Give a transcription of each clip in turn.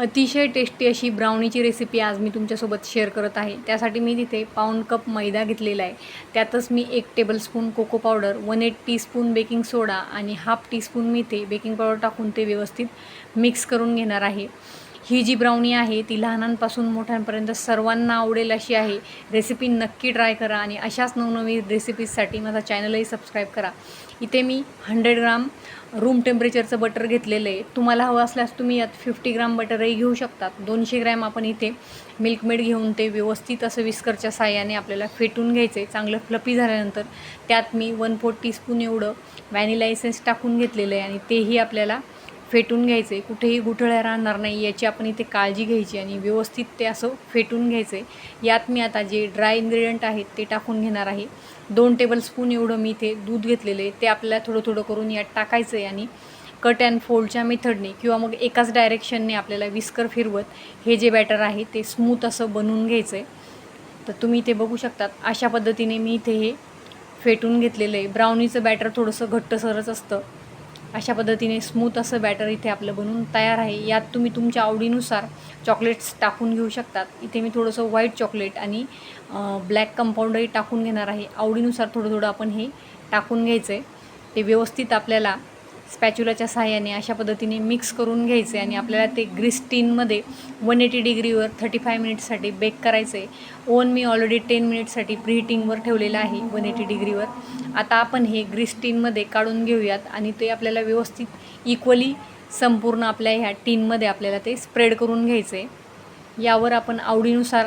अतिशय टेस्टी अशी ब्राउनीची रेसिपी आज मी तुमच्यासोबत शेअर करत आहे. त्यासाठी मी तिथे पाऊंड कप मैदा घेतलेला आहे. त्यातच मी एक tablespoon cocoa powder one eight teaspoon baking soda आणि हाफ टीस्पून मी ते बेकिंग पावडर टाकून ते व्यवस्थित मिक्स करून घेणार आहे. ही जी ब्राउनी आहे ती लहानांपासून मोठ्यांपर्यंत सर्वांना आवडेल अशी आहे. रेसिपी नक्की ट्राय करा आणि अशाच नवनवीन रेसिपीजसाठी माझा चॅनलही सबस्क्राईब करा. इथे मी हंड्रेड ग्राम रूम टेम्परेचरचं बटर घेतलेलं आहे. तुम्हाला हवं असल्यास तुम्ही यात फिफ्टी ग्राम बटरही घेऊ शकतात. दोनशे ग्रॅम आपण इथे मिल्कमेड घेऊन ते व्यवस्थित असं विस्करच्या साह्याने आपल्याला फेटून घ्यायचं आहे चांगलं फ्लपी झाल्यानंतर त्यात मी वन फोर टीस्पून एवढं व्हॅनिला एसेन्स टाकून घेतलेलं आहे आणि तेही आपल्याला फेटून घ्यायचं. आहे कुठेही गुठळ्या राहणार नाही याची आपण इथे काळजी घ्यायची आणि व्यवस्थित ते असं फेटून घ्यायचं. आहे यात मी आता जे ड्राय इन्ग्रेडियंट आहेत ते टाकून घेणार आहे. दोन टेबलस्पून एवढं मी इथे दूध घेतलेलं आहे. ते आपल्याला थोडं थोडं करून यात टाकायचं आहे आणि कट अँड फोल्डच्या मेथडने किंवा मग एकाच डायरेक्शनने आपल्याला विस्कर फिरवत हे जे बॅटर आहे ते स्मूथ असं बनवून घ्यायचं आहे तर तुम्ही इथे बघू शकतात अशा पद्धतीने मी इथे हे फेटून घेतलेलं आहे. ब्राउनीचं बॅटर थोडंसं घट्टसरच असतं. अशा पद्धतीने स्मूथ असं बॅटर इथे आपलं बनवून तयार आहे. यात तुम्ही तुमच्या आवडीनुसार चॉकलेट्स टाकून घेऊ शकतात. इथे मी थोडंसं व्हाईट चॉकलेट आणि ब्लॅक कंपाऊंडही टाकून घेणार आहे. आवडीनुसार थोडं थोडं आपण हे टाकून घ्यायचं आहे ते व्यवस्थित आपल्याला स्पॅच्युलाच्या सहाय्याने अशा पद्धतीने मिक्स करून घ्यायचे आणि आपल्याला ते ग्रीस टीनमध्ये वन एटी डिग्रीवर थर्टी फाय मिनिट्ससाठी बेक करायचं. आहे ओन मी ऑलरेडी टेन मिनिट्ससाठी प्रीहिटिंगवर ठेवलेलं आहे वन एटी डिग्रीवर आता आपण हे ग्रीस टीनमध्ये काढून घेऊयात आणि ते आपल्याला व्यवस्थित इक्वली संपूर्ण आपल्या ह्या टीनमध्ये आपल्याला ते स्प्रेड करून घ्यायचं. आहे यावर आपण आवडीनुसार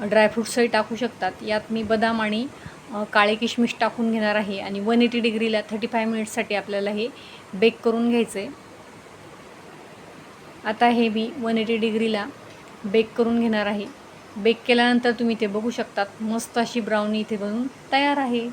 ड्रायफ्रूट्सही टाकू शकतात. यात मी बदाम आणि काळे किशमिश टाकून घेणार आहे आणि वन एटी डिग्रीला थर्टी फाय मिनिट्ससाठी आपल्याला हे बेक करून घ्यायचं आहे आता हे मी वन एटी डिग्रीला बेक करून घेणार आहे. बेक केल्यानंतर तुम्ही ते बघू शकतात मस्त अशी ब्राउनी इथे बनून तयार आहे.